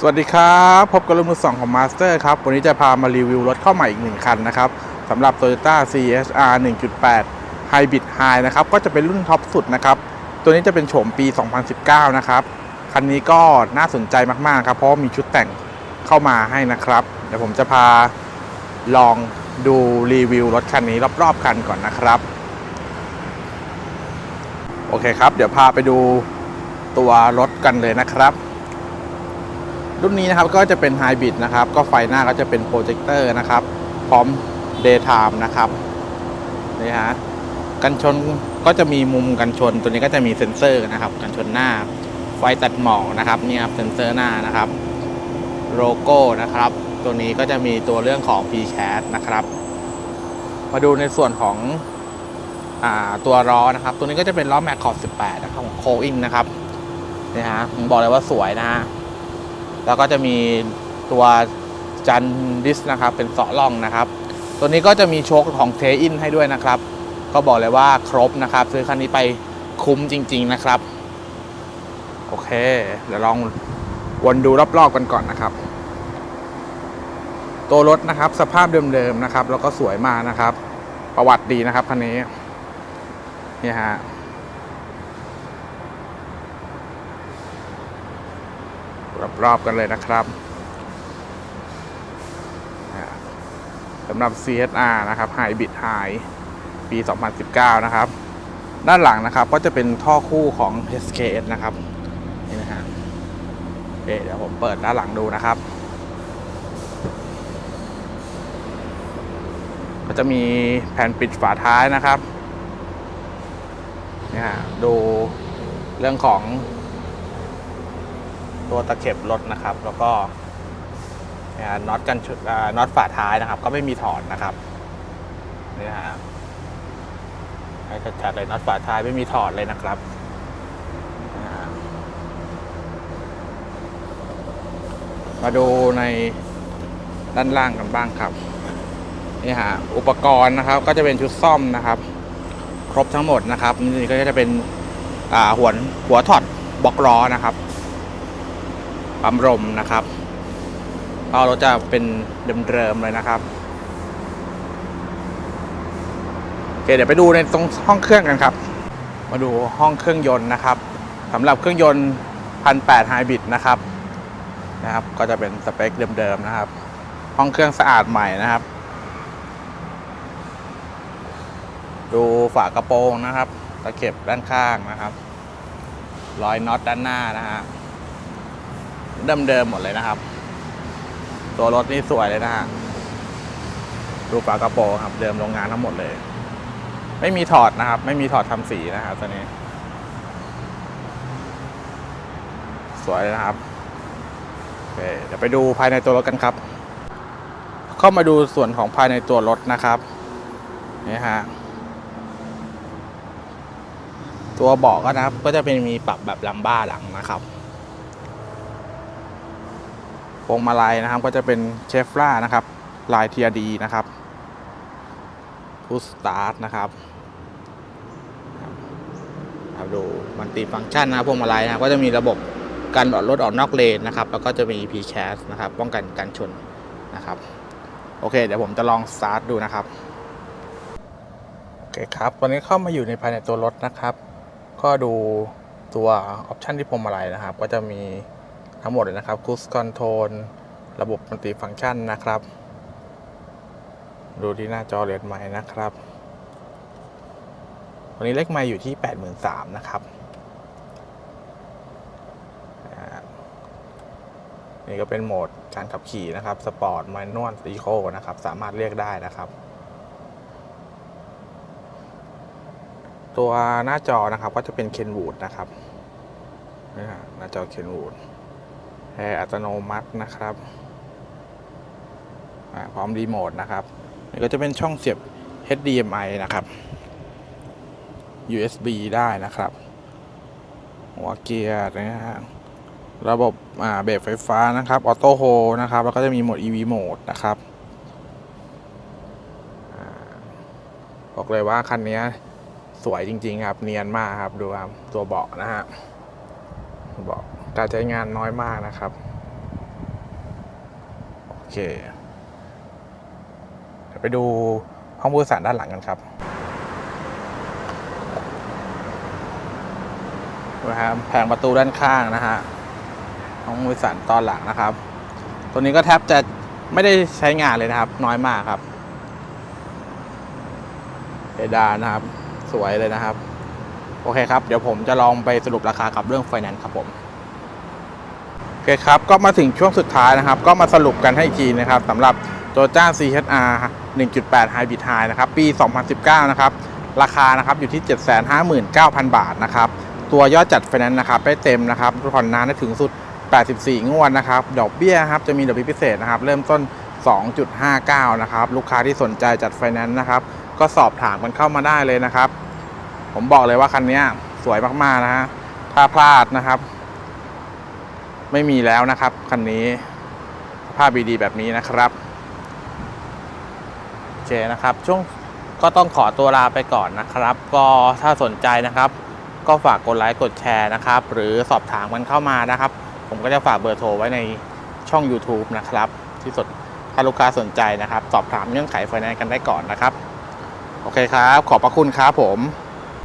สวัสดีครับ พบกับรถมือสองของ Master ครับ วันนี้จะพามารีวิวรถเข้าใหม่อีกหนึ่งคันนะครับสำหรับ Toyota CHR 1.8 Hybrid High นะครับ ก็จะเป็นรุ่นท็อปสุดนะครับ ตัวนี้จะเป็นโฉมปี 2019 นะครับ คันนี้ก็น่าสนใจมากๆครับ เพราะมีชุดแต่งเข้ามาให้นะครับ เดี๋ยวผมจะพาลองดูรีวิวรถคันนี้รอบๆคันก่อนนะครับ โอเคครับ เดี๋ยวพาไปดูตัวรถกันเลยนะครับ รุ่นนี้นะครับก็จะเป็นไฮบริดนะครับ ก็ไฟหน้าก็จะเป็นโปรเจคเตอร์นะครับ พร้อม Daytime นะครับนี่ฮะกันชนก็จะมีมุมกันชน ตัวนี้ก็จะมีเซ็นเซอร์นะครับ กันชนหน้า ไฟตัดหมอกนะครับนี่ครับเซ็นเซอร์หน้านะครับโลโก้นะครับ ตัวนี้ก็จะมีตัวเรื่องของ p c a t นะครับ มาดูในส่วนของอตัวล้อนะครับ ตัวนี้ก็จะเป็นล้อแม็กขอบ18 นะครับของโคอิงนะครับนี่ฮะผมบอกเลยว่าสวยนะฮะ แล้วก็จะมีตัวจันดิสนะครับ เป็นเสาะล่องนะครับ ตัวนี้ก็จะมีโชคของเทอินให้ด้วยนะครับ ก็บอกเลยว่าครบนะครับ ซื้อคันนี้ไปคุ้มจริง ๆนะครับ โอเค เดี๋ยวลองวนดูรอบๆกันก่อนนะครับ ตัวรถนะครับสภาพเดิมๆนะครับ แล้วก็สวยมากนะครับ ประวัติดีนะครับคันนี้นี่ฮะ รอบๆกันเลยนะครับสำหรับ CSR นะครับ Hybrid High ปี 2019 นะครับ ด้านหลังนะครับก็จะเป็นท่อคู่ของ SKS นะครับ นี่นะฮะเคเดี๋ยวผมเปิดด้านหลังดูนะครับ ก็จะมีแผ่นปิดฝาท้ายนะครับ นี่ฮะดูเรื่องของ ตัวตะเข็บรถนะครับ แล้วก็น็อตกันชุดน็อตฝาท้ายนะครับ ก็ไม่มีถอดนะครับนี่ฮะให้ชัดๆเลยน็อตฝาท้ายไม่มีถอดเลยนะครับมาดูในด้านล่างกันบ้างครับนี่ฮะอุปกรณ์นะครับ ก็จะเป็นชุดซ่อมนะครับ ครบทั้งหมดนะครับนี่ก็จะเป็นหัวหัวถอดบล็อกล้อนะครับ ปั๊มลมนะครับก็รถจะเป็นเดิมๆเลยนะครับโอเคเดี๋ยวไปดูในตรงห้องเครื่องกันครับ มาดูห้องเครื่องยนต์นะครับสำหรับเครื่องยนต์1,800ไฮบริดนะครับนะครับ ก็จะเป็นสเปคเดิมๆนะครับ ห้องเครื่องสะอาดใหม่นะครับ ดูฝากระโปรงนะครับ ตะเข็บด้านข้างนะครับ รอยน็อตด้านหน้านะฮะ เดิมๆหมดเลยนะครับ ตัวรถนี่สวยเลยนะฮะดูฝากระโปรงครับ เดิมโรงงานทั้งหมดเลย ไม่มีถอดนะครับ ไม่มีถอดทำสีนะครับตัวนี้ สวยเลยนะครับโอเคเดี๋ยวไปดูภายในตัวรถกันครับ เข้ามาดูส่วนของภายในตัวรถนะครับนี่ฮะตัวเบาะก็นะครับ ก็จะเป็นมีปรับแบบลัมบ้าหลังนะครับ พวงมาลัยนะครับก็จะเป็นเชฟล่านะครับ ลาย TRD นะครับพุสตาร์ทนะครับเอาดูมันติฟังก์ชันนะพวงมาลัยนะก็จะมีระบบการออกรถออกนอกเลนนะครับ แล้วก็จะมี p c a s นะครับ ป้องกันการชนนะครับ โอเค เดี๋ยวผมจะลองสตาร์ทดูนะครับ โอเคครับ ตอนนี้เข้ามาอยู่ในภายในตัวรถนะครับ ก็ดูตัวออปชันที่พวงมาลัยนะครับ ก็จะมี ทั้งหมดเลยนะครับ Cruise Control ระบบมัลติฟังก์ชันนะครับ ดูที่หน้าจอเรียนใหม่นะครับวันนี้เลขไมล์อยู่ที่ 83,000นะครับนี่ก็เป็นโหมดการขับขี่นะครับสปอร์ต m a น u a l อีโคนะครับ สามารถเรียกได้นะครับ ตัวหน้าจอนะครับก็จะเป็น Kenwood นะครับนี่ฮะหน้าจอ Kenwood แอร์อัตโนมัตินะครับพร้อมรีโมทนะครับนี่ก็จะเป็นช่องเสียบ HDMI นะครับ USB ได้นะครับ หัวเกียร์นะฮะระบบเบรกไฟฟ้านะครับออโต้โฮนะครับ แล้วก็จะมีโหมด EV โหมดนะครับอบอกเลยว่าคันนี้สวยจริง ๆ ครับ เนียนมากครับ ดูครับ ตัวเบาะนะฮะเบาะ การใช้งานน้อยมากนะครับเคเดี๋ยวไปดูห้องผู้โดยสารด้านหลังกันครับนะครับแผงประตูด้านข้างนะฮะห้องผู้โดยสารตอนหลังนะครับ ตัวนี้ก็แทบจะไม่ได้ใช้งานเลยนะครับ น้อยมากครับเพดานนะครับ สวยเลยนะครับ โอเคครับ เดี๋ยวผมจะลองไปสรุปราคากับเรื่องไฟแนนซ์ครับผม คครับก็มาถึงช่วงสุดท้ายนะครับ ก็มาสรุปกันให้อีกทีนะครับสำหรับตัวจ้า CHR 1.8 Hybrid High นะครับปี 2019 นะครับราคานะครับอยู่ที่ 759,000 บาทนะครับตัวยอดจัดไฟแนนซ์นะครับได้เต็มนะครับผ่อนนานได้ถึงสุด 84 งวดนะครับดอกเบี้ยครับจะมีดอกเบี้ยพิเศษนะครับเริ่มต้น 2.59 นะครับลูกค้าที่สนใจจัดไฟแนนซ์นะครับก็สอบถามกันเข้ามาได้เลยนะครับ ผมบอกเลยว่าคันนี้สวยมากๆนะฮะถ้าพลาดนะครับ ไม่มีแล้วนะครับคันนี้สภาพดีๆแบบนี้นะครับโอเคนะครับ ช่วงก็ต้องขอตัวลาไปก่อนนะครับ ก็ถ้าสนใจนะครับ ก็ฝากกดไลค์กดแชร์นะครับ หรือสอบถามกันเข้ามานะครับ ผมก็จะฝากเบอร์โทรไว้ในช่อง YouTube นะครับ ที่สดถ้าลูกค้าสนใจนะครับ สอบถามเงื่อนไขไฟแนนซ์กันได้ก่อนนะครับ โอเคครับ ขอบพระคุณครับผม